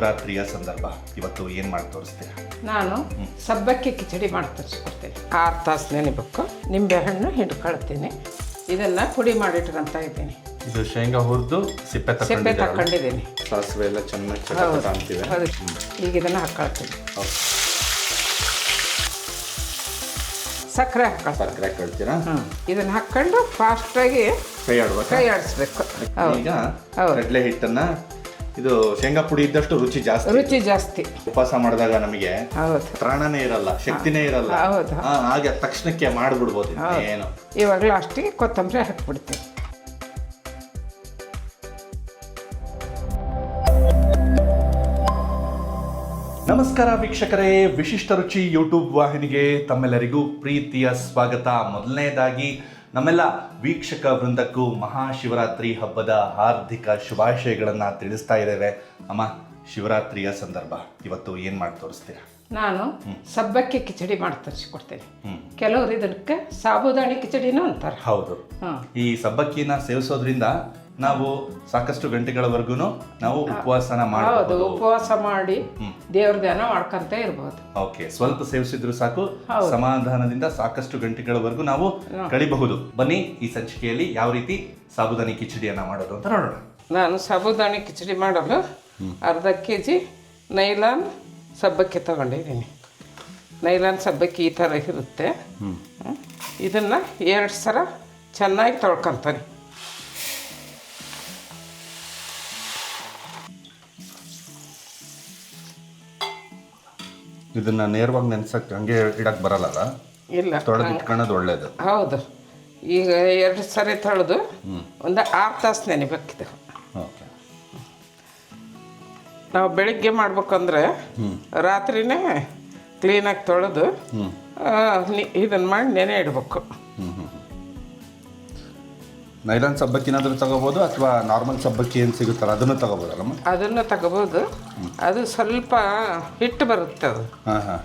ಶಿವರಾತ್ರಿಯ ಸಂದರ್ಭ. ಇವತ್ತು ಏನು ಮಾಡಿ ತೋರಿಸ್ತೀರಾ? ನಾನು ಸಬ್ಬಕ್ಕಿ ಕಿಚಡಿ ಮಾಡಿ ತರಿಸ್ಕೊಡ್ತೀನಿ. ಆರು ತಾಸು ನಿಂಬೆ ನಿಂಬೆಹಣ್ಣು ಹಿಂಡ್ಕೊಳ್ತೀನಿ. ಇದೆಲ್ಲ ಪುಡಿ ಮಾಡಿಟ್ಕೊಂತ ಇದ್ದೀನಿ. ಇದು ಶೇಂಗಾ ಹುರಿದು ಸಿಪ್ಪೆ ಸಿಪ್ಪೆ? ತಕೊಂಡಿದ್ದೀನಿ ಸಾಸಿವೆ ಎಲ್ಲ ಚೆನ್ನಾಗಿ ಹೌದು. ಚಟಪಟ ಅಂತಿವೆ ಹೌದು ಈಗ ಇದನ್ನು ಹಾಕೊಳ್ತೀನಿ. ಹೌದು. ಸಕ್ಕರೆ ಹಾಕೊಳ್ತೀನಿ. ಸಕ್ಕರೆ ಹಾಕೊಳ್ತೀರಾ? ಇದನ್ನ ಇದನ್ನು ಹಾಕ್ಕೊಂಡು ಫಾಸ್ಟಾಗಿ ಕೈ ಆಡ್ಬೇಕಾ ಕೈ ಆಡಿಸ್ಬೇಕು ಹೌದು. ಈಗ ಹೌದು. ಕಡಲೆ ಹಿಟ್ಟನ್ನ ಇದು ಶೇಂಗಾ ಪುಡಿ ಇದ್ದಷ್ಟು ರುಚಿ ಜಾಸ್ತಿ. ರುಚಿ ಜಾಸ್ತಿ. ಉಪವಾಸ ಮಾಡಿದಾಗ ನಮಗೆ ಹೌದು. ಪ್ರಾಣನೇ ಇರಲ್ಲ ಶಕ್ತಿನೇ ಇರಲ್ಲ. ಹೌದು. ಹಾಗೆ ತಕ್ಷಣಕ್ಕೆ ಮಾಡ್ಬಿಡ್ಬೋದು. ಏನು. ಇವಾಗ ಅಷ್ಟೇ ಕೊತ್ತಂಬರಿ ಹಾಕ್ಬಿಡ್ತೀನಿ. ನಮಸ್ಕಾರ ವೀಕ್ಷಕರೇ ವಿಶಿಷ್ಟ ರುಚಿ ಯೂಟ್ಯೂಬ್ ವಾಹಿನಿಗೆ ತಮ್ಮೆಲ್ಲರಿಗೂ ಪ್ರೀತಿಯ ಸ್ವಾಗತ. ಮೊದಲನೇದಾಗಿ ನಮ್ಮೆಲ್ಲ ವೀಕ್ಷಕ ವೃಂದಕ್ಕೂ ಮಹಾಶಿವರಾತ್ರಿ ಹಬ್ಬದ ಹಾರ್ದಿಕ ಶುಭಾಶಯಗಳನ್ನು ತಿಳಿಸ್ತಾ ಇದ್ದೇವೆ. ಅಮ್ಮ ಶಿವರಾತ್ರಿಯ ಸಂದರ್ಭ. ಇವತ್ತು ಏನು ಮಾಡಿ ತೋರಿಸ್ತೀರಾ? ನಾನು ಸಬ್ಬಕ್ಕೆ ಕಿಚಡಿ ಮಾಡಿ ತರಿಸಿಕೊಡ್ತೇನೆ. ಕೆಲವರು ಇದಕ್ಕೆ ಸಾಬುದಾಣಿ ಕಿಚಡಿನೂ ಅಂತಾರೆ. ಹೌದು. ಈ ಸಬ್ಬಕ್ಕಿನ ಸೇವಿಸೋದ್ರಿಂದ ನಾವು ಸಾಕಷ್ಟು ಗಂಟೆಗಳವರೆಗೂ ನಾವು ಉಪವಾಸನ ಹೌದು ಮಾಡಬಹುದು. ಉಪವಾಸ ಮಾಡಿ ದೇವ್ರ ಧ್ಯಾನ ಮಾಡ್ಕೊಂತ ಇರ್ಬೋದು. ಓಕೆ ಸ್ವಲ್ಪ ಸೇವಿಸಿದ್ರು ಸಾಕು. ಸಮಾಧಾನದಿಂದ ಸಾಕಷ್ಟು ಗಂಟೆಗಳವರೆಗೂ ನಾವು ಕಳಿಬಹುದು. ಬನ್ನಿ ಈ ಸಂಚಿಕೆಯಲ್ಲಿ ಯಾವ ರೀತಿ ಸಾಬುದಾನಿ ಕಿಚಡಿಯನ್ನ ಮಾಡೋದು ಅಂತ ನೋಡೋಣ. ನಾನು ಸಾಬುದಾನಿ ಕಿಚಡಿ ಮಾಡಲು ಅರ್ಧ ಕೆ ಜಿ ನೈಲಾನ್ ಸಬ್ಬಕ್ಕಿ ತಗೊಂಡಿದ್ದೀನಿ. ನೈಲಾನ್ ಸಬ್ಬಕ್ಕಿ ಈ ಥರ ಇರುತ್ತೆ. ಇದನ್ನು ಎರಡು ಸಲ ಚೆನ್ನಾಗಿ ತೊಳ್ಕೊತಾನೆ. ಇದನ್ನ ನೇರವಾಗಿ ನೆನ್ಸಕ್ ಹಂಗೆ ಇಡಕ್ ಬರಲ್ಲ ಇಲ್ಲ. ತೊಳೆದು ಇಟ್ಕೊಳ್ಳೋದು ಒಳ್ಳೇದು. ಹೌದು. ಈಗ ಎರಡು ಸರಿ ತೊಳೆದು ಒಂದು ಆರು ತಾಸು ನೆನಿಬೇಕಿದೆ. ನಾವು ಬೆಳಿಗ್ಗೆ ಮಾಡ್ಬೇಕಂದ್ರೆ ರಾತ್ರಿನೇ ಕ್ಲೀನಾಗಿ ತೊಳೆದು ಇದನ್ನು ಮಾಡಿ ನೆನೆ ಇಡಬೇಕು. ನೈಲಾನ್ ಸಬ್ಬಕ್ಕಿನಾದ್ರೂ ತಗೋಬೋದು ಅಥವಾ ನಾರ್ಮಲ್ ಸಬ್ಬಕ್ಕಿ ಏನು ಸಿಗುತ್ತಲ್ಲ ಅದನ್ನು ತಗೋಬೋದಲ್ಲಮ್ಮ ಅದನ್ನು ತಗೋಬೋದು. ಅದು ಸ್ವಲ್ಪ ಹಿಟ್ಟು ಬರುತ್ತೆ ಅದು. ಹಾಂ ಹಾಂ.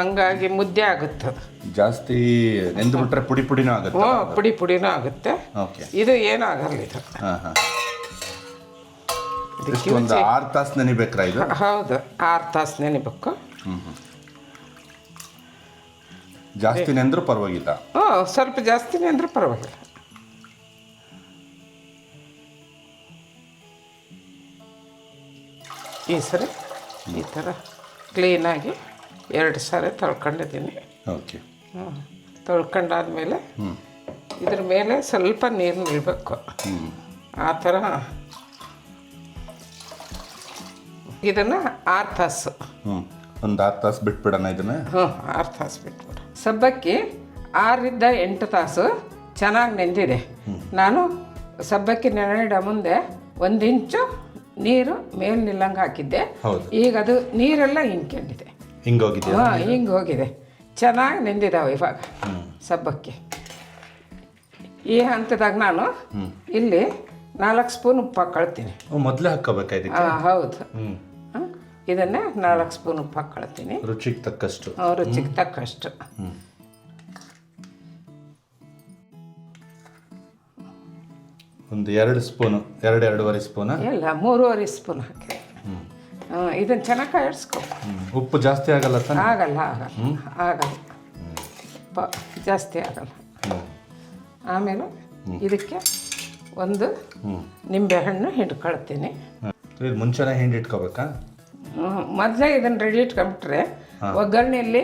ಹಂಗಾಗಿ ಮುದ್ದೆ ಆಗುತ್ತೆ ಅದು. ಜಾಸ್ತಿ ನೆಂದು ಬಿಟ್ರೆ ಪುಡಿ ಪುಡಿನೂ ಆಗುತ್ತೆ ಹ್ಞೂ ಪುಡಿ ಪುಡಿನೂ ಆಗುತ್ತೆ. ಓಕೆ. ಇದು ಏನೂ ಆಗಲ್ಲ ಇದು. ಹಾಂ ಹಾಂ. ಇದಕ್ಕೆ ಒಂದು ಆರು ತಾಸು ನೆನಿಬೇಕ್ರಾ ಇದು? ಹೌದು ಆರು ತಾಸು ನೆನಿಬೇಕು. ಜಾಸ್ತಿ ನೆಂದರೂ ಪರವಾಗಿಲ್ಲ. ಹ್ಞೂ ಸ್ವಲ್ಪ ಜಾಸ್ತಿ ನೆಂದರೂ ಪರವಾಗಿಲ್ಲ. ಈ ಸರಿ ಈ ಥರ ಕ್ಲೀನಾಗಿ ಎರಡು ಸಾರಿ ತೊಳ್ಕೊಂಡಿದ್ದೀನಿ. ಓಕೆ. ಹ್ಞೂ ತೊಳ್ಕೊಂಡಾದ್ಮೇಲೆ ಇದ್ರ ಮೇಲೆ ಸ್ವಲ್ಪ ನೀರು ನಿಲ್ಬೇಕು. ಆ ಥರ ಇದನ್ನು ಆರು ತಾಸು. ಹ್ಞೂ ಒಂದು ಆರು ತಾಸು ಬಿಟ್ಬಿಡೋಣ ಇದನ್ನು? ಹ್ಞೂ ಆರು ತಾಸು ಬಿಟ್ಬಿಡು. ಸಬ್ಬಕ್ಕಿ ಆರರಿಂದ ಎಂಟು ತಾಸು ಚೆನ್ನಾಗಿ ನೆಂದಿದೆ. ನಾನು ಸಬ್ಬಕ್ಕಿ ನೆನೆಯಿಡೋ ಮುಂದೆ ಒಂದು ಇಂಚು ನೀರು ಮೇಲೆ ನಿಲ್ಲಂಗೆ ಹಾಕಿದ್ದೆ. ಹೌದು. ಈಗ ಅದು ನೀರೆಲ್ಲ ಹಿಂಕೊಂಡಿದೆ ಹಿಂಗೋಗಿದೆಯಾ ಹಾಂ ಹಿಂಗೆ ಹೋಗಿದೆ ಚೆನ್ನಾಗಿ ನೆಂದಿದ್ದಾವೆ ಇವಾಗ ಸಬ್ಬಕ್ಕೆ. ಈ ಹಂತದಾಗ ನಾನು ಇಲ್ಲಿ ನಾಲ್ಕು ಸ್ಪೂನ್ ಉಪ್ಪು ಹಾಕೊಳ್ತೀನಿ. ಮೊದಲೇ ಹಾಕೋಬೇಕಾ ಇದಕ್ಕೆ? ಹಾಂ ಹೌದು. ಇದನ್ನೇ ನಾಲ್ಕು ಸ್ಪೂನ್ ಉಪ್ಪು ಹಾಕೊಳ್ತೀನಿ. ರುಚಿಗೆ ತಕ್ಕಷ್ಟು. ರುಚಿಗೆ ತಕ್ಕಷ್ಟು. ಒಂದು ಎರಡು ಸ್ಪೂನು ಎರಡು ಎರಡೂವರೆ ಸ್ಪೂನ? ಇಲ್ಲ ಮೂರುವರೆ ಸ್ಪೂನ್ ಹಾಕಿ ಇದನ್ನು ಚೆನ್ನಾಗಿ ಕಾಯಿಸ್ಕೊ ಉಪ್ಪು ಜಾಸ್ತಿ ಆಗಲ್ಲ ತಾನೆ? ಆಗಲ್ಲ ಆಗಲ್ಲ. ಆಗಲ್ಲ. ಪ ಜಾಸ್ತಿ ಆಗಲ್ಲ. ಆಮೇಲೆ ಇದಕ್ಕೆ ಒಂದು ನಿಂಬೆಹಣ್ಣು ಹಣ್ಣು ಇದು ಮುಂಚೆನೇ ಹಿಂಡಿಟ್ಕೋಬೇಕಾ ಮೊದಲೇ ಇದನ್ನು ರೆಡಿ ಇಟ್ಕೊಂಬಿಟ್ರೆ ಒಗ್ಗರಣೆಯಲ್ಲಿ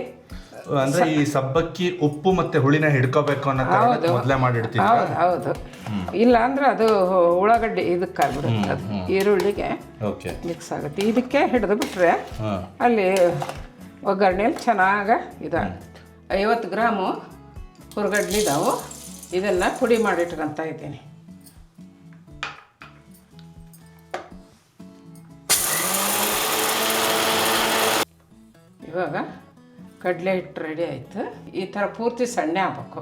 ಅಂದ್ರೆ ಈ ಸಬ್ಬಕ್ಕಿ ಉಪ್ಪು ಮತ್ತೆ ಹುಳಿನ ಹಿಡ್ಕೋಬೇಕು ಅನ್ನೋ ಕಾರಣಕ್ಕೆ ಮೊದಲೇ ಮಾಡಿಡ್ತೀವಿ ಹೌದು ಹೌದು. ಇಲ್ಲ ಅಂದ್ರೆ ಅದು ಉಳ್ಳಾಗಡ್ಡಿ ಇದಕ್ಕಾಗ್ಬಿಡುತ್ತೆ ಅದು ಈರುಳ್ಳಿಗೆ ಓಕೆ. ಮಿಕ್ಸ್ ಆಗುತ್ತೆ. ಇದಕ್ಕೆ ಹಿಡಿದು ಬಿಟ್ರೆ ಅಲ್ಲಿ ಒಗ್ಗರಣೆಯಲ್ಲಿ ಚೆನ್ನಾಗಿ ಇದಾಗುತ್ತೆ ಐವತ್ತು ಗ್ರಾಮು ಹುರ್ಗಡ್ಲಿ ನಾವು ಇದನ್ನು ಪುಡಿ ಮಾಡಿಟ್ಕೊಂತ ಇದ್ದೀನಿ. ಕಡಲೆ ಹಿಟ್ಟು ರೆಡಿ ಆಯಿತು. ಈ ಥರ ಪೂರ್ತಿ ಸಣ್ಣ ಆಗ್ಬೇಕು.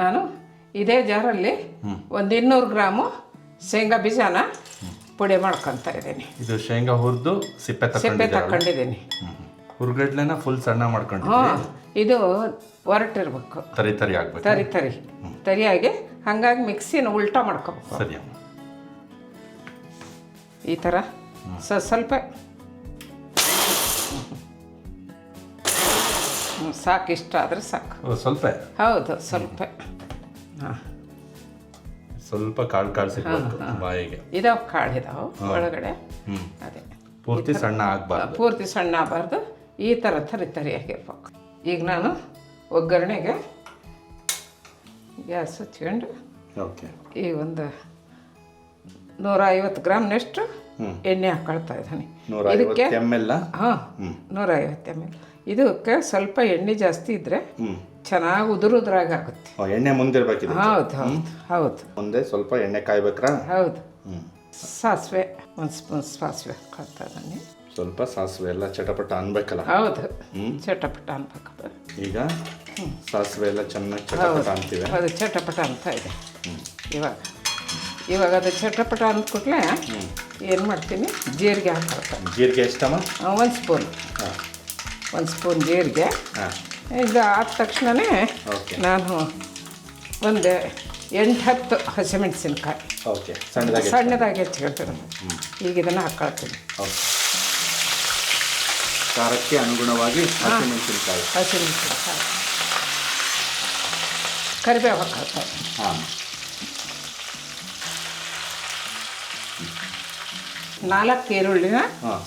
ನಾನು ಇದೇ ಜಾರಲ್ಲಿ ಒಂದು ಇನ್ನೂರು ಗ್ರಾಮು ಶೇಂಗಾ ಬೀಜನ ಪುಡಿ ಮಾಡ್ಕೊಂತ ಇದ್ದೀನಿ. ಇದು ಶೇಂಗಾ ಹುರಿದು ಸಿಪ್ಪೆ ಸಿಪ್ಪೆ ತಕ್ಕೊಂಡಿದ್ದೀನಿ ತಕೊಂಡಿದ್ದೀನಿ ಹುರ್ಗಡ್ಲೆನ ಫುಲ್ ಸಣ್ಣ ಮಾಡ್ಕೊಂಡು ಹ್ಞೂ ಇದು ಹೊರಟಿರ್ಬೇಕು ತರಿ ತರಿ ಆಗ್ಬೇಕು. ತರಿ ತರಿ. ತರಿಯಾಗಿ ಹಾಗಾಗಿ ಮಿಕ್ಸಿನ ಉಲ್ಟಾ ಮಾಡ್ಕೋಬೇಕು. ಸರಿ ಅಮ್ಮ ಈ ಥರ ಸ ಸ್ವಲ್ಪ. ಸಾಕು ಇಷ್ಟ ಆದರೆ ಸಾಕು. ಸ್ವಲ್ಪ? ಹೌದು ಸ್ವಲ್ಪ. ಹಾಂ. ಸ್ವಲ್ಪ ಕಾಳು ಕಾಳು ಸಿಗಬೇಕು ಬಾಯಿಗೆ. ಇದಾವೆ ಕಾಳು ಇದಾವೆ ಒಳಗಡೆ. ಅದೇ. ಪೂರ್ತಿ ಸಣ್ಣ ಆಗಬಾರ್ದು. ಪೂರ್ತಿ ಸಣ್ಣ ಆಗಬಾರ್ದು. ಈ ಥರ ತರಿ ತರಿಯಾಗಿರ್ಬೇಕು ಈಗ ನಾನು ಒಗ್ಗರಣೆಗೆ ಗ್ಯಾಸ್ ಹಚ್ಕೊಂಡು ಓಕೆ. ಈ ಒಂದು ನೂರ ಐವತ್ತು ಗ್ರಾಮ್ನಷ್ಟು. ಎಣ್ಣೆ ಹಾಕೊಳ್ತಾ ಇದ್ದಾನೆ. ನೂರ ಇದಕ್ಕೆ ಹಾಂ ನೂರ ಐವತ್ತು ಎಂ ಎಲ್ ಇದಕ್ಕೆ ಸ್ವಲ್ಪ ಎಣ್ಣೆ ಜಾಸ್ತಿ ಇದ್ರೆ ಚೆನ್ನಾಗಿ ಉದುರುದ್ರಾಗ ಆಗುತ್ತೆ ಎಣ್ಣೆ ಮುಂದಿರ್ಬೇಕು ಹೌದು ಹೌದು ಹೌದು. ಮುಂದೆ ಸ್ವಲ್ಪ ಎಣ್ಣೆ ಕಾಯ್ಬೇಕ್ರಾ? ಹೌದು. ಸಾಸಿವೆ ಒಂದು ಸ್ಪೂನ್ ಸಾಸಿವೆ ಹಾಕೊಳ್ತಾ ಇದ್ದಾನೆ. ಸ್ವಲ್ಪ ಸಾಸಿವೆ ಎಲ್ಲ ಚಟಪಟ ಅನ್ಬೇಕಲ್ಲ? ಹೌದು. ಚಟಪಟ ಅನ್ಬೇಕು. ಈಗ ಸಾಸಿವೆ ಎಲ್ಲ ಚೆನ್ನಾಗಿ ಚಟಪಟ ಅಂತೀವಿ. ಅದು ಚಟಪಟ ಅಂತ ಇದೆ. ಇವಾಗ ಇವಾಗ ಅದು ಚಟಪಟ ಅಂದ್ಕೊಟ್ಲೆ ಏನು ಮಾಡ್ತೀನಿ? ಜೀರಿಗೆ ಹಾಕೊಳ್ತಾರೆ ಜೀರಿಗೆ ಎಷ್ಟಮ್ಮ? ಒಂದು ಸ್ಪೂನ್. ಹಾಂ. ಒಂದು ಸ್ಪೂನ್ ಜೀರಿಗೆ. ಹಾಂ. ಇದು ಆದ ತಕ್ಷಣವೇ ಓಕೆ. ನಾನು ಒಂದು ಎಂಟು ಹತ್ತು ಹಸಿಮೆಣಸಿನ್ಕಾಯಿ. ಓಕೆ. ಸಣ್ಣದಾಗಿ ಸಣ್ಣದಾಗಿ ಹೆಚ್ಚಿಕೊಳ್ತೀನಿ ಈಗ ಇದನ್ನು ಹಾಕ್ಕೊಳ್ತೀನಿ ಖಾರಕ್ಕೆ ಅನುಗುಣವಾಗಿ ಹಸಿಮೆಣಸಿನಕಾಯಿ. ಹಸಿಮೆಣಸಿನ್ಕಾಯಿ. ಕರಿಬೇವು ಹಾಕೊಳ್ತಾರೆ ಹಾಂ. ನಾಲ್ಕು ಈರುಳ್ಳಿನ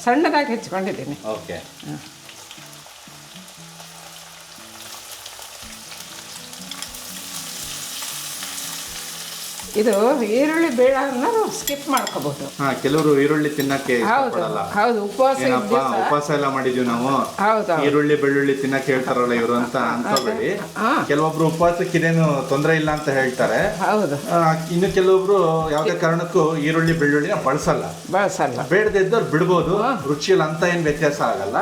ಸಣ್ಣದಾಗಿ ಹೆಚ್ಚಿಕೊಂಡಿದ್ದೀನಿ. ಓಕೆ. ಇದು ಈರುಳ್ಳಿ ಬೇಡ ಅನ್ನೋದು ಸ್ಕಿಪ್ ಮಾಡ್ಕೋಬಹುದು. ಹಾಂ ಕೆಲವರು ಈರುಳ್ಳಿ ತಿನ್ನಕ್ಕೆ ಹೌದು ಇಷ್ಟಪಡಲ್ಲ. ಹೌದು ಉಪವಾಸ ಏನಪ್ಪಾ ಉಪವಾಸ ಎಲ್ಲ ಮಾಡಿದೀವಿ ನಾವು. ಹೌದು ಈರುಳ್ಳಿ ಬೆಳ್ಳುಳ್ಳಿ ತಿನ್ನಕ್ಕೆ ಹೇಳ್ತಾರಲ್ಲ ಇವರು ಅಂತ ಅನ್ಕೋಬೇಡಿ ಹಾ. ಕೆಲವೊಬ್ರು ಉಪವಾಸಕ್ಕೆ ಇದೇನು ತೊಂದರೆ ಇಲ್ಲ ಅಂತ ಹೇಳ್ತಾರೆ. ಹೌದು. ಆ, ಇನ್ನು ಕೆಲವೊಬ್ರು ಯಾವ್ದೇ ಕಾರಣಕ್ಕೂ ಈರುಳ್ಳಿ ಬೆಳ್ಳುಳ್ಳಿನ ಬಳಸಲ್ಲ. ಬಳಸಲ್ಲ. ಬೇಡದೇ ಇದ್ದವ್ರು ಬಿಡ್ಬೋದು. ರುಚಿಯಲ್ಲಿ ಅಂತ ಏನು ವ್ಯತ್ಯಾಸ ಆಗಲ್ಲ.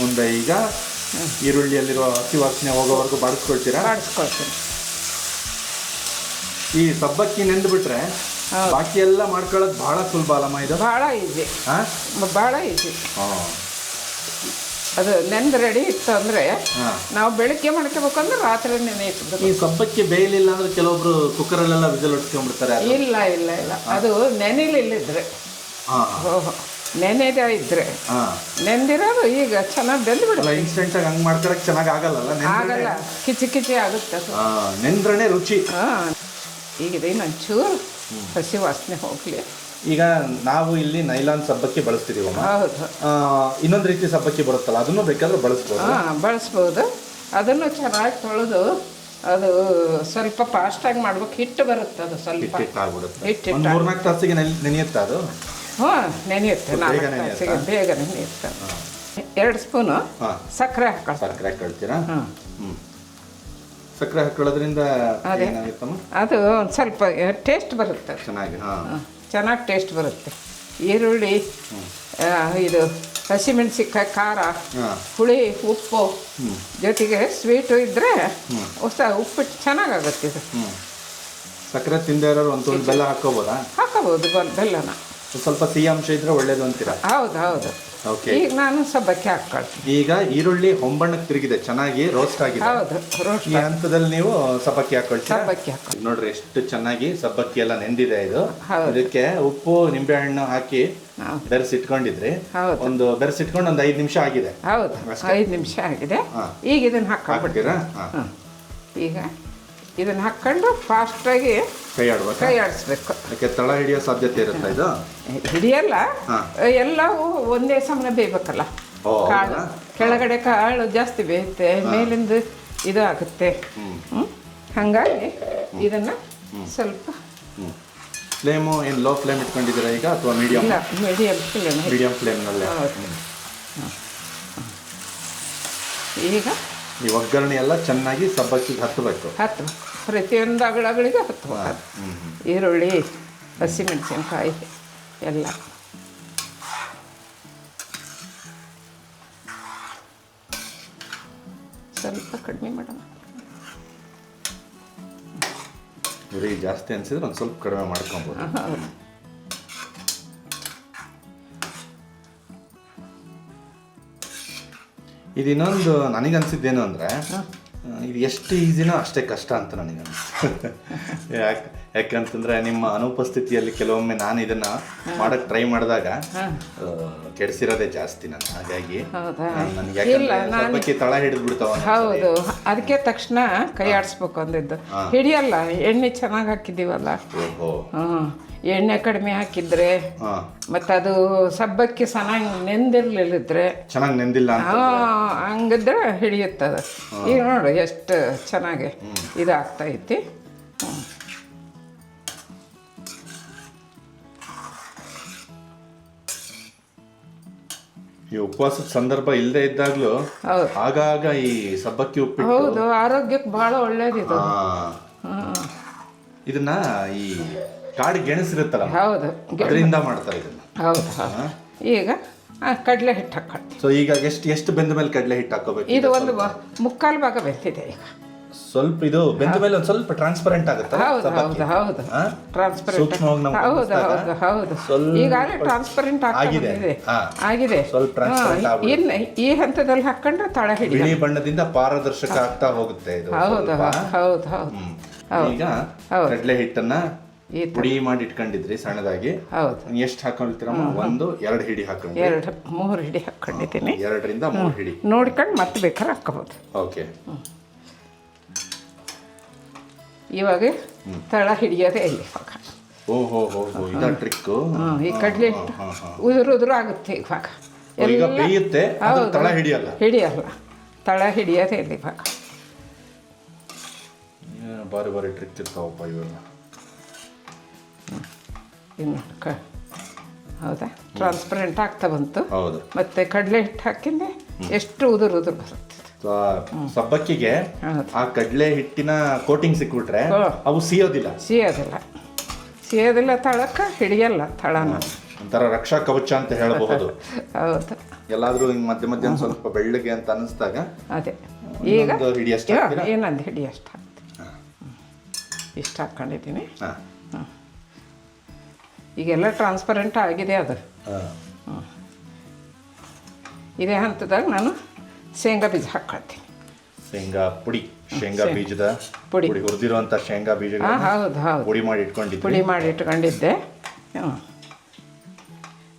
ಮುಂದೆ ಈಗ ಈರುಳ್ಳಿಯಲ್ಲಿರುವ ಹಸಿ ವಾಸನೆ ಹೋಗೋವರೆಗೂ ಬಾಡಿಸ್ಕೊಳ್ತೀರಾ? ಬಾಡಿಸ್ಕೊಳ್ತೀನಿ. ಈ ಸಬ್ಬಕ್ಕಿ ನೆಂದು ಬಿಟ್ರೆ ಬಾಕಿ ಎಲ್ಲ ಮಾಡ್ಕೊಳ್ಳೋದು ಬಹಳ ಸುಲಭ ಅಲ್ಲಮ್ಮ ಇದು? ಭಾಳ ಈಜಿ ಹಾ? ಭಾಳ ಈಜಿ ಹಾ. ಅದು ನೆಂದು ರೆಡಿ ಇತ್ತು ಅಂದರೆ ಹಾ. ನಾವು ಬೆಳಗ್ಗೆ ಮಾಡ್ಕೋಬೇಕಂದ್ರೆ ರಾತ್ರಿ ನೆನೆ ಇಟ್ಬಿಡ್ಬೇಕು. ಈ ಸಬ್ಬಕ್ಕಿ ಬೇಯಲಿಲ್ಲ ಅಂದ್ರೆ ಕೆಲವೊಬ್ರು ಕುಕ್ಕರಲ್ಲೆಲ್ಲ ವಿಜಲ್ ಹೊಡ್ಸ್ಕೊಂಡ್ಬಿಡ್ತಾರೆ. ಇಲ್ಲ ಇಲ್ಲ ಇಲ್ಲ. ಅದು ನೆನೆಲಿಲ್ಲಿದ್ರೆ. ಹಾ ಓಹೋ. ನೆನೆದೇ ಇದ್ರೆ. ಹಾ. ನೆಂದಿರೋದು ಈಗ ಚೆನ್ನಾಗಿ ಬೆಂದು ಬಿಡಲ್ಲ ಅಲ್ಲ ಇನ್ಸ್ಟೆಂಟ್ ಆಗಿ ಹಂಗ್ ಮಾಡ್ಕೊಳಕ್ ಚೆನ್ನಾಗಿ ಆಗಲ್ಲ ಆಗಲ್ಲ. ಕಿಚಿ ಕಿಚಿ ಆಗುತ್ತೆ ನೆಂದ್ರನೆ ರುಚಿ. ಹಾಂ ಈಗ ಇದೇನು ಒಂಚೂರು ಹಸಿ ವಾಸನೆ ಹೋಗಲಿ. ಈಗ ನಾವು ಇಲ್ಲಿ ನೈಲಾನ್ ಸಬ್ಬಕ್ಕಿ ಬಳಸ್ತಿದೀವಮ್ಮ ಇನ್ನೊಂದು ರೀತಿ ಸಬ್ಬಕ್ಕಿ ಬರುತ್ತಲ್ಲ ಅದನ್ನು ಬೇಕಾದ್ರೆ ಬಳಸ್ಬೋದು. ಹಾಂ ಬಳಸ್ಬೋದು. ಅದನ್ನು ಚೆನ್ನಾಗಿ ತೊಳೆದು ಅದು ಸ್ವಲ್ಪ ಫಾಸ್ಟಾಗಿ ಮಾಡ್ಬೇಕು. ಹಿಟ್ಟು ಬರುತ್ತೆ ಅದು ಸ್ವಲ್ಪ. ಹಿಟ್ಟು ಹಿಟ್ಟು ಒಂದ್ ಮೂರ್ನಾಲ್ಕು ತಾಸಿಗೆ ನೆನೆಯುತ್ತೆ ಅದು? ಹ್ಞೂ ನೆನೆಯುತ್ತೆ. ಬೇಗ ನೆನೆಯುತ್ತಾ? ಬೇಗ ನೆನೆಯುತ್ತೆ. ಎರಡು ಸ್ಪೂನು ಹಾ. ಸಕ್ಕರೆ ಹಾಕೊಳ್ತಾರೆ ಸಕ್ಕರೆ ಹಾಕೊಳ್ತೀರಾ? ಹಾಂ. ಹ್ಮ್. ಸಕ್ಕರೆ ಹಾಕೊಳ್ಳೋದ್ರಿಂದ ಅದೇ. ಅದು ಒಂದು ಸ್ವಲ್ಪ ಟೇಸ್ಟ್ ಬರುತ್ತೆ. ಚೆನ್ನಾಗಿ ಹಾ. ಚೆನ್ನಾಗಿ ಟೇಸ್ಟ್ ಬರುತ್ತೆ. ಈರುಳ್ಳಿ ಇದು ಹಸಿಮೆಣಸಿನ್ಕಾಯಿ ಖಾರ ಹುಳಿ ಉಪ್ಪು ಜೊತೆಗೆ ಸ್ವೀಟು ಇದ್ದರೆ ಹೊಸ ಉಪ್ಪಿಟ್ಟು ಚೆನ್ನಾಗಾಗುತ್ತೆ ಇದು. ಸಕ್ಕರೆ ತಿಂದೇ ಇರೋರು ಒಂದು ಬೆಲ್ಲ ಹಾಕೋಬೋದಾ ಹಾಕೋಬೋದು ಬೆಲ್ಲನ. ಸ್ವಲ್ಪ ಸಿಹಿ ಅಂಶ ಇದ್ರೆ ಒಳ್ಳೇದು ಅಂತೀರಾ? ಹೌದು ಹೌದು. ಓಕೆ ಈಗ ನಾನು ಸಬ್ಬಕ್ಕಿ ಹಾಕ್ಕೊಳ್ತೀನಿ. ಈಗ ಈರುಳ್ಳಿ ಹೊಂಬಣ್ಣಕ್ಕೆ ತಿರುಗಿದೆ ಚೆನ್ನಾಗಿ ರೋಸ್ಟ್ ಆಗಿದೆ. ಹೌದು ರೋಸ್ಟ್ ಈ ಹಂತದಲ್ಲಿ ನೀವು ಸಬ್ಬಕ್ಕಿ ಹಾಕೊಳ್ತೀರಾ ಸಬ್ಬಕ್ಕಿ ಹಾಕಿ ನೋಡ್ರಿ ಎಷ್ಟು ಚೆನ್ನಾಗಿ ಸಬ್ಬಕ್ಕಿ ಎಲ್ಲ ನೆಂದಿದೆ ಇದು. ಅದಕ್ಕೆ ಇದಕ್ಕೆ ಉಪ್ಪು ನಿಂಬೆಹಣ್ಣು ಹಾಕಿ ಹೌದು. ಬೆರೆಸಿಟ್ಕೊಂಡಿದ್ರಿ. ಹೌದು. ಒಂದು ಬೆರೆಸಿಟ್ಕೊಂಡು ಒಂದು ಐದು ನಿಮಿಷ ಆಗಿದೆ. ಹೌದು ಅಷ್ಟೇ? ಐದು ನಿಮಿಷ ಆಗಿದೆ. ಹಾ. ಈಗ ಇದನ್ನ ಹಾಕ್ಕೊಂಡ್ಬಿಡ್ತೀನಿ ಹಾಕ್ತೀರಾ? ಹಾ. ಹಾಂ ಈಗ ಇದನ್ನು ಹಾಕ್ಕೊಂಡು ಫಾಸ್ಟಾಗಿ ಕೈ ಆಡುವ ಕೈ ಆಡಿಸ್ಬೇಕು ಯಾಕೆ ತಳ ಹಿಡಿಯೋ ಸಾಧ್ಯತೆ ಇರುತ್ತಾ ಇದು? ಹಿಡಿಯಲ್ಲ. ಎಲ್ಲವೂ ಒಂದೇ ಸಮನೆ ಬೇಯಬೇಕಲ್ಲ. ಕಾಳು ಕೆಳಗಡೆ ಕಾಳು ಜಾಸ್ತಿ ಬೇಯುತ್ತೆ ಮೇಲಿಂದ ಇದು ಆಗುತ್ತೆ ಹಂಗಾಗಿ ಇದನ್ನು ಸ್ವಲ್ಪ ಫ್ಲೇಮು ಏನು ಲೋ ಫ್ಲೇಮ್ ಇಟ್ಕೊಂಡಿದ್ದೀರಾ ಈಗ ಅಥವಾ ಮೀಡಿಯಂ ಇಲ್ಲ ಮೀಡಿಯಂ ಫ್ಲೇಮ್ ಮೀಡಿಯಂ ಫ್ಲೇಮ್ನಲ್ಲೇ ಈಗ ಈ ಒಗ್ಗರಣೆ ಎಲ್ಲ ಚೆನ್ನಾಗಿ ಸಬ್ಬಕ್ಕಿಗೆ ಹತ್ತಬೇಕು ಹತ್ತು. ಪ್ರತಿಯೊಂದು ಅಗಳಗಳಿಗೆ ಹತ್ತು. ಈರುಳ್ಳಿ ಹಸಿಮೆಣಸಿನ್ಕಾಯಿ ಎಲ್ಲ. ಸ್ವಲ್ಪ ಕಡಿಮೆ ಮಾಡೋಣ. ಜಾಸ್ತಿ ಅನ್ಸಿದ್ರೆ ಒಂದು ಸ್ವಲ್ಪ ಕಡಿಮೆ ಮಾಡ್ಕೊಬೋದು. ಇದು ಇನ್ನೊಂದು ನನಗನ್ಸಿದ್ದೇನು ಅಂದರೆ ಇದು ಎಷ್ಟು ಈಸಿನೋ ಅಷ್ಟೇ ಕಷ್ಟ ಅಂತ ನನಗೆ. ಯಾಕೆ ಯಾಕಂತಂದ್ರೆ ನಿಮ್ಮ ಅನುಪಸ್ಥಿತಿಯಲ್ಲಿ ಕೆಲವೊಮ್ಮೆ ನಾನು ಇದನ್ನ ಮಾಡಕ್ ಟ್ರೈ ಮಾಡಿದಾಗ ಕೆಡಿಸಿರೋದೇ ಜಾಸ್ತಿ ನಾನು ಹಾಗಾಗಿ. ನನಗೆ ತಳ ಹಿಡಿದು ಬಿಡ್ತಾವ ಹೌದು. ಅದಕ್ಕೆ ತಕ್ಷಣ ಕೈ ಆಡಿಸ್ಬೇಕು ಅಂದಿದ್ದು. ಹಿಡಿಯಲ್ಲ ಎಣ್ಣೆ ಚೆನ್ನಾಗಿ ಹಾಕಿದ್ದೀವಲ್ಲ? ಓಹೋ. ಎಣ್ಣೆ ಕಡಿಮೆ ಹಾಕಿದ್ರೆ ಹಾ. ಮತ್ತು ಅದು ಸಬ್ಬಕ್ಕಿ ಚೆನ್ನಾಗಿ ನೆಂದಿರ್ಲಿಲ್ಲಿದ್ರೆ ಚೆನ್ನಾಗಿ ನೆಂದಿಲ್ಲ ಅಂತ ಹಂಗಿದ್ರೆ ಹಿಡಿಯುತ್ತದ. ಈಗ ನೋಡು ಎಷ್ಟು ಚೆನ್ನಾಗಿ ಇದಾಗ್ತೈತಿ ಹ್ಮ್. ಈ ಉಪವಾಸದ ಸಂದರ್ಭ ಇಲ್ಲದೆ ಇದ್ದಾಗ್ಲೂ ಹೌದು. ಆಗಾಗ ಈ ಸಬ್ಬಕ್ಕಿ ಉಪ್ಪಿಟ್ಟು ಹೌದು ಆರೋಗ್ಯಕ್ಕೆ ಭಾಳ ಒಳ್ಳೇದಿದು. ಇದನ್ನ ಈ ಕಾಡು ಗೆಣಸಿರುತ್ತಲ್ಲ? ಹೌದು. ಅದರಿಂದ ಮಾಡ್ತಾರೆ ಇದನ್ನ. ಹೌದು ಹೌದು. ಈಗ ಆ, ಕಡಲೆ ಹಿಟ್ಟು ಹಾಕೋ ಸೊ ಈಗ ಎಷ್ಟು ಎಷ್ಟು ಬೆಂದ ಮೇಲೆ ಕಡಲೆ ಹಿಟ್ಟು ಹಾಕೋಬೇಕು ಇದು ಒಂದು ಮುಕ್ಕಾಲು ಭಾಗ ಬೆಂದಿದೆ ಈಗ. ಸ್ವಲ್ಪ ಇದು ಬೆಂದ ಮೇಲೆ ಒಂದು ಸ್ವಲ್ಪ ಟ್ರಾನ್ಸ್ಪರೆಂಟ್ ಆಗುತ್ತೆ? ಹೌದು ಹೌದು ಹೌದು. ಟ್ರಾನ್ಸ್ಪರೆಂಟ್ ಹೌದು ಹೌದು ಹೌದು. ಈಗಾಗಲೇ ಟ್ರಾನ್ಸ್ಪರೆಂಟ್ ಆಗಿದೆ. ಆಗಿದೆ. ಸ್ವಲ್ಪ ಟ್ರಾನ್ಸ್ಪರೆಂಟ್ ಆಗಿದೆ ಆಗ್ಬಿಡುತ್ತೆ. ಈ ಹಂತದಲ್ಲಿ ಹಾಕೊಂಡ್ರೆ ತಳ ಹಿಡಿ ಬಿಳಿ ಬಣ್ಣದಿಂದ ಪಾರದರ್ಶಕ ಆಗ್ತಾ ಹೋಗುತ್ತೆ ಇದು ಹೌದು. ಹೌದು ಹೌದು. ಹೌದು. ಈಗ ಕಡಲೆ ಹಿಟ್ಟನ್ನ ಪುಡಿ ಮಾಡಿ ಇಟ್ಕೊಂಡಿದ್ರಿ ಸಣ್ಣದಾಗಿ. ಹೌದು. ಎಷ್ಟು ಹಾಕೊಳ್ತೀರಮ್ಮ ಒಂದು ಎರಡು ಹಿಡಿ ಹಾಕೊಂಡು ಎರಡು ಮೂರು ಹಿಡಿ ಹಾಕೊಂಡಿದ್ದೀನಿ. ಎರಡರಿಂದ ಮೂರು ಹಿಡಿ. ನೋಡ್ಕೊಂಡು ಮತ್ತೆ ಬೇಕಾದ್ರೆ ಹಾಕಬಹುದು ಓಕೆ. ಇವಾಗ ತಳ ಹಿಡಿಯೋದೇ ಇಲ್ಲಿ ಇವಾಗ. ಓಹೋ ಹೋ ಇದ ಟ್ರಿಕ್ ಈ ಕಡಲೆ ಉದುರು ಉದುರು ಆಗುತ್ತೆ ಇವಾಗ. ಈಗ ಎಲ್ಲ ಬೇಯುತ್ತೆ ತಳ ಹಿಡಿಯಲ್ಲ. ಹಿಡಿಯಲ್ಲ. ತಳ ಹಿಡಿಯೋದೇ ಇಲ್ಲ ಇವಾಗ. ಬಾರಿ ಬಾರಿ ಟ್ರಿಕ್ ಇರ್ತಾವಪ್ಪ ಇವೆಲ್ಲ. ಇನ್ನು ಕ ಹೌದಾ? ಟ್ರಾನ್ಸ್ಪರೆಂಟ್ ಆಗ್ತಾ ಬಂತು. ಹೌದು. ಮತ್ತೆ ಕಡಲೆ ಹಿಟ್ಟು ಹಾಕಿದ್ರೆ ಎಷ್ಟು ಉದುರು ಉದುರು ಬರುತ್ತೆ. ಸಬ್ಬಕ್ಕಿಗೆ ಆ ಕಡಲೆ ಹಿಟ್ಟಿನ ಕೋಟಿಂಗ್ ಸಿಕ್ಬಿಟ್ರೆ. ಅವು ಸಿಯೋದಿಲ್ಲ. ಸಿಯೋದಿಲ್ಲ. ಸಿಯೋದಿಲ್ಲ ತಳಕ್ಕೆ ಹಿಡಿಯಲ್ಲ ತಳನ. ಒಂಥರ ರಕ್ಷಾ ಕವಚ ಅಂತ ಹೇಳಬಹುದು. ಹೌದು. ಎಲ್ಲಾದ್ರೂ ಹಿಂಗ್ ಮಧ್ಯ ಮಧ್ಯ ಸ್ವಲ್ಪ ಬೆಳ್ಳಿಗೆ ಅಂತ ಅನಿಸ್ದಾಗ ಅದೇ. ಈಗ ಹಿಡಿಯಷ್ಟು ಇಷ್ಟ ಏನಂದು ಹಿಡಿ ಅಷ್ಟು ಹಾಕ್ಕೊಂಡಿದ್ದೀನಿ ಹಾ. ಈಗೆಲ್ಲ ಟ್ರಾನ್ಸ್ಪರೆಂಟ್ ಆಗಿದೆ ಅದು. ಹಾ. ಇದೇ ಹಂತದಾಗ ನಾನು ಶೇಂಗಾ ಬೀಜ ಹಾಕ್ಕೊಳ್ತೀನಿ ಶೇಂಗಾ ಪುಡಿ ಶೇಂಗಾ ಬೀಜದ ಪುಡಿ. ಹುರಿದಿರುವಂಥ ಹುರಿದಿರುವಂತ ಶೇಂಗಾ ಹಾಂ ಹೌದು ಹೌದು. ಪುಡಿ ಮಾಡಿ ಇಟ್ಕೊಂಡಿದ್ದೆ. ಪುಡಿ ಮಾಡಿ ಇಟ್ಕೊಂಡಿದ್ದೆ. ಹ್ಞೂ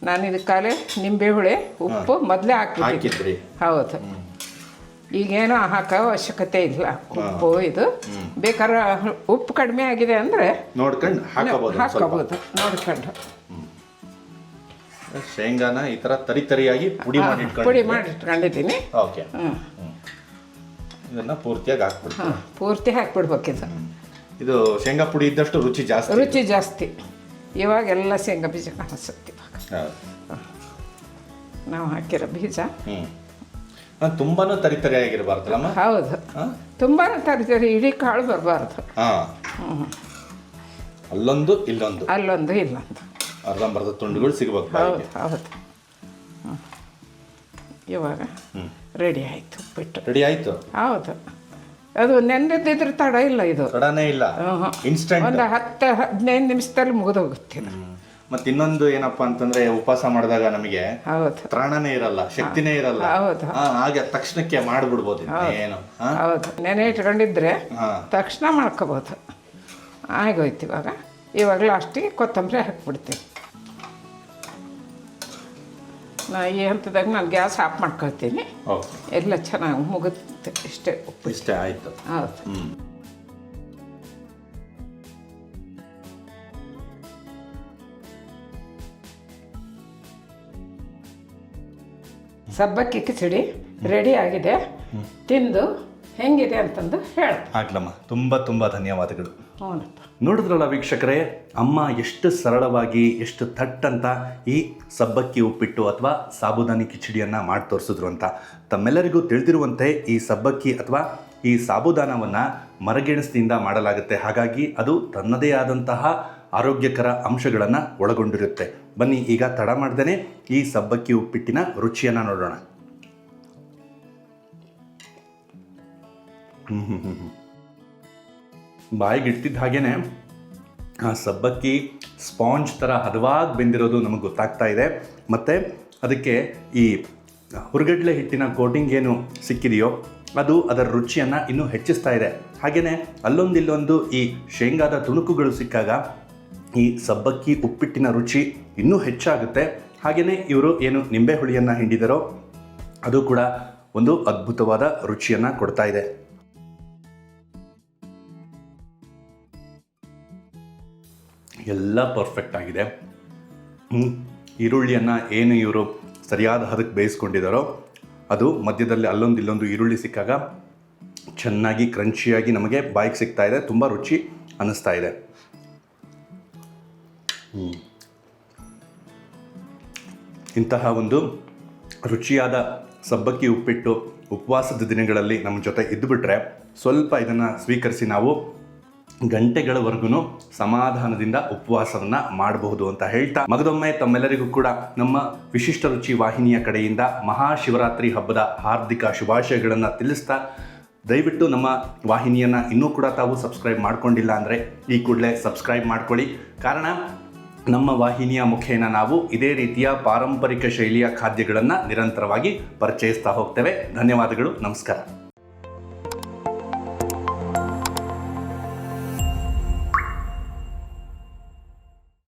ನಾನು ಇದಕ್ಕಾಲೆ ನಿಂಬೆ ಹುಳಿ ಉಪ್ಪು ಮೊದಲೇ ಹಾಕಿ ಹಾಕಿದ್ರಿ. ಹೌದು. ಈಗೇನು ಹಾಕೋ ಅವಶ್ಯಕತೆ ಇಲ್ಲ. ಉಪ್ಪು ಇದು. ಬೇಕಾದ್ರೆ ಉಪ್ಪು ಕಡಿಮೆ ಆಗಿದೆ ಅಂದರೆ ನೋಡ್ಕೊಂಡು ಹಾಕೋಬಹುದು ನೋಡ್ಕೊಂಡು. ಶೇಂಗಾನ ಈ ತರ ತರಿ ತರಿಯಾಗಿ ಪುಡಿ ಮಾಡಿ ಪುಡಿ ಮಾಡಿ ಇಟ್ಕೊಂಡಿದ್ದೀನಿ ಓಕೆ ಇದನ್ನ ಪೂರ್ತಿಯಾಗಿ ಹಾಕ್ಬಿಡ್ತೀವಿ ಹಾಂ ಪೂರ್ತಿ ಹಾಕ್ಬಿಡ್ಬೇಕು ಇದು. ಶೇಂಗಾ ಪುಡಿ ಇದ್ದಷ್ಟು ರುಚಿ ಜಾಸ್ತಿ. ರುಚಿ ಜಾಸ್ತಿ. ಇವಾಗೆಲ್ಲ ಶೇಂಗಾ ಬೀಜ ಕಾಣಿಸುತ್ತೆ. ನಾವು ಹಾಕಿರೋ ಬೀಜ. ಹ್ಮ್ ಆ, ತುಂಬಾನು ತರಿ ತರಿಯಾಗಿರ್ಬಾರ್ದಲ್ಲಮ್ಮ ಹೌದು? ತುಂಬಾ ತರಿತರಿ ಇಡೀ ಕಾಳು ಬರಬಾರ್ದು. ಹಾ. ಅಲ್ಲೊಂದು ಇಲ್ಲೊಂದು. ಅಲ್ಲೊಂದು ಇಲ್ಲೊಂದು. ಅರ್ಧಂಬರ್ಧ ತುಂಡುಗಳು ಸಿಗಬೇಕು ಹೌದು ಹೌದು. ಇವಾಗ ರೆಡಿ ಆಯಿತು ಉಪ್ಪಿಟ್ಟು ರೆಡಿ ಆಯ್ತು? ಹೌದು. ಅದು ನೆನ್ನೆದ್ದಿದ್ರೆ ತಡ ಇಲ್ಲ ಇದು. ತಡನೇ ಇಲ್ಲ. ಇನ್ಸ್ಟೆಂಟ್ ಒಂದು ಹತ್ತು ಹದಿನೈದು ನಿಮಿಷದಲ್ಲಿ ಮುಗಿದೋಗುತ್ತೆ ಮತ್ತೆ ಇನ್ನೊಂದು ಏನಪ್ಪಾ ಅಂತಂದ್ರೆ ಉಪವಾಸ ಮಾಡಿದಾಗ ನಮಗೆ ಹೌದು. ತ್ರಾಣನೇ ಇರಲ್ಲ ಶಕ್ತಿನೇ ಇರಲ್ಲ. ಹೌದು. ಹಾ, ಹಾಗೆ ತಕ್ಷಣಕ್ಕೆ ಮಾಡ್ಬಿಡ್ಬೋದು ಏನು? ಹೌದು. ನೆನೆ ಇಟ್ಕೊಂಡಿದ್ರೆ. ತಕ್ಷಣ ಮಾಡ್ಕೋಬೋದು. ಆಗೋಯ್ತು ಇವಾಗ. ಇವಾಗ ಲಾಸ್ಟಿಗೆ ಕೊತ್ತಂಬರಿ ಹಾಕ್ಬಿಡ್ತೀನಿ. ನಾ ಈ ಹಂತದಾಗ ನಾನು ಗ್ಯಾಸ್ ಆಫ್ ಮಾಡ್ಕೊಳ್ತೀನಿ. ಎಲ್ಲ ಚೆನ್ನಾಗಿ ಮುಗುತ್ತೆ ಇಷ್ಟೇ ಉಪ್ಪು. ಇಷ್ಟೇ ಆಯ್ತು. ಹೌದು. ಹ್ಮ್. ಸಬ್ಬಕ್ಕಿ ಕಿಚಡಿ ರೆಡಿ ಆಗಿದೆ. ತಿಂದು ಹೆಂಗಿದೆ ಅಂತಂದು ಹೇಳ. ಆಗ್ಲಮ್ಮ ತುಂಬಾ ತುಂಬಾ ಧನ್ಯವಾದಗಳು. ಹ್ಞೂನಪ್ಪ ನೋಡಿದ್ರಲ್ಲ ವೀಕ್ಷಕರೇ ಅಮ್ಮ ಎಷ್ಟು ಸರಳವಾಗಿ ಎಷ್ಟು ಥಟ್ಟಂತ ಈ ಸಬ್ಬಕ್ಕಿ ಉಪ್ಪಿಟ್ಟು ಅಥವಾ ಸಾಬುದಾನಿ ಕಿಚಡಿಯನ್ನು ಮಾಡಿ ತೋರಿಸಿದ್ರು ಅಂತ. ತಮ್ಮೆಲ್ಲರಿಗೂ ತಿಳಿದಿರುವಂತೆ ಈ ಸಬ್ಬಕ್ಕಿ ಅಥವಾ ಈ ಸಾಬುದಾನವನ್ನು ಮರಗೆಣಸಿನಿಂದ ಮಾಡಲಾಗುತ್ತೆ. ಹಾಗಾಗಿ ಅದು ತನ್ನದೇ ಆದಂತಹ ಆರೋಗ್ಯಕರ ಅಂಶಗಳನ್ನು ಒಳಗೊಂಡಿರುತ್ತೆ. ಬನ್ನಿ, ಈಗ ತಡ ಮಾಡ್ದೇ ಈ ಸಬ್ಬಕ್ಕಿ ಉಪ್ಪಿಟ್ಟಿನ ರುಚಿಯನ್ನು ನೋಡೋಣ. ಹ್ಮ್ ಹ್ಮ್ ಹ್ಮ್ ಹ್ಮ್. ಬಾಯಿಗೆ ಆ ಸಬ್ಬಕ್ಕಿ ಸ್ಪಾಂಜ್ ಥರ ಹದವಾಗಿ ಬೆಂದಿರೋದು ನಮಗೆ ಗೊತ್ತಾಗ್ತಾ ಇದೆ. ಮತ್ತು ಅದಕ್ಕೆ ಈ ಹುರ್ಗಡ್ಲೆ ಹಿಟ್ಟಿನ ಕೋಟಿಂಗ್ ಏನು ಸಿಕ್ಕಿದೆಯೋ ಅದು ಅದರ ರುಚಿಯನ್ನು ಇನ್ನೂ ಹೆಚ್ಚಿಸ್ತಾ ಇದೆ. ಹಾಗೆಯೇ ಅಲ್ಲೊಂದಿಲ್ಲೊಂದು ಈ ಶೇಂಗಾದ ತುಣುಕುಗಳು ಸಿಕ್ಕಾಗ ಈ ಸಬ್ಬಕ್ಕಿ ಉಪ್ಪಿಟ್ಟಿನ ರುಚಿ ಇನ್ನೂ ಹೆಚ್ಚಾಗುತ್ತೆ ಹಾಗೆಯೇ ಇವರು ಏನು ನಿಂಬೆ ಹುಳಿಯನ್ನು ಹಿಂಡಿದರೋ, ಅದು ಕೂಡ ಒಂದು ಅದ್ಭುತವಾದ ರುಚಿಯನ್ನು ಕೊಡ್ತಾ ಇದೆ ಎಲ್ಲ ಪರ್ಫೆಕ್ಟ್ ಆಗಿದೆ. ಈರುಳ್ಳಿಯನ್ನು ಏನು ಇವರು ಸರಿಯಾದ ಹದಕ್ಕೆ ಬೇಯಿಸ್ಕೊಂಡಿದ್ದಾರೋ ಅದು ಮಧ್ಯದಲ್ಲಿ ಅಲ್ಲೊಂದು ಇಲ್ಲೊಂದು ಈರುಳ್ಳಿ ಸಿಕ್ಕಾಗ ಚೆನ್ನಾಗಿ ಕ್ರಂಚಿಯಾಗಿ ನಮಗೆ ಬಾಯಿಗೆ ಸಿಗ್ತಾ ಇದೆ, ತುಂಬ ರುಚಿ ಅನ್ನಿಸ್ತಾ ಇದೆ. ಇಂತಹ ಒಂದು ರುಚಿಯಾದ ಸಬ್ಬಕ್ಕಿ ಉಪ್ಪಿಟ್ಟು ಉಪವಾಸದ ದಿನಗಳಲ್ಲಿ ನಮ್ಮ ಜೊತೆ ಇದ್ದುಬಿಟ್ರೆ ಸ್ವಲ್ಪ ಇದನ್ನು ಸ್ವೀಕರಿಸಿ ನಾವು ಗಂಟೆಗಳವರೆಗೂ ಸಮಾಧಾನದಿಂದ ಉಪವಾಸವನ್ನ ಮಾಡಬಹುದು ಅಂತ ಹೇಳ್ತಾ ಮಗದೊಮ್ಮೆ ತಮ್ಮೆಲ್ಲರಿಗೂ ಕೂಡ ನಮ್ಮ ವಿಶಿಷ್ಟ ರುಚಿ ವಾಹಿನಿಯ ಕಡೆಯಿಂದ ಮಹಾಶಿವರಾತ್ರಿ ಹಬ್ಬದ ಹಾರ್ದಿಕ ಶುಭಾಶಯಗಳನ್ನು ತಿಳಿಸ್ತಾ ದಯವಿಟ್ಟು ನಮ್ಮ ವಾಹಿನಿಯನ್ನು ಇನ್ನೂ ಕೂಡ ತಾವು ಸಬ್ಸ್ಕ್ರೈಬ್ ಮಾಡ್ಕೊಂಡಿಲ್ಲ ಅಂದರೆ ಈ ಕೂಡಲೇ ಸಬ್ಸ್ಕ್ರೈಬ್ ಮಾಡ್ಕೊಳ್ಳಿ. ಕಾರಣ ನಮ್ಮ ವಾಹಿನಿಯ ಮುಖೇನ ನಾವು ಇದೇ ರೀತಿಯ ಪಾರಂಪರಿಕ ಶೈಲಿಯ ಖಾದ್ಯಗಳನ್ನು ನಿರಂತರವಾಗಿ ಪರಿಚಯಿಸ್ತಾ ಹೋಗ್ತೇವೆ. ಧನ್ಯವಾದಗಳು. ನಮಸ್ಕಾರ.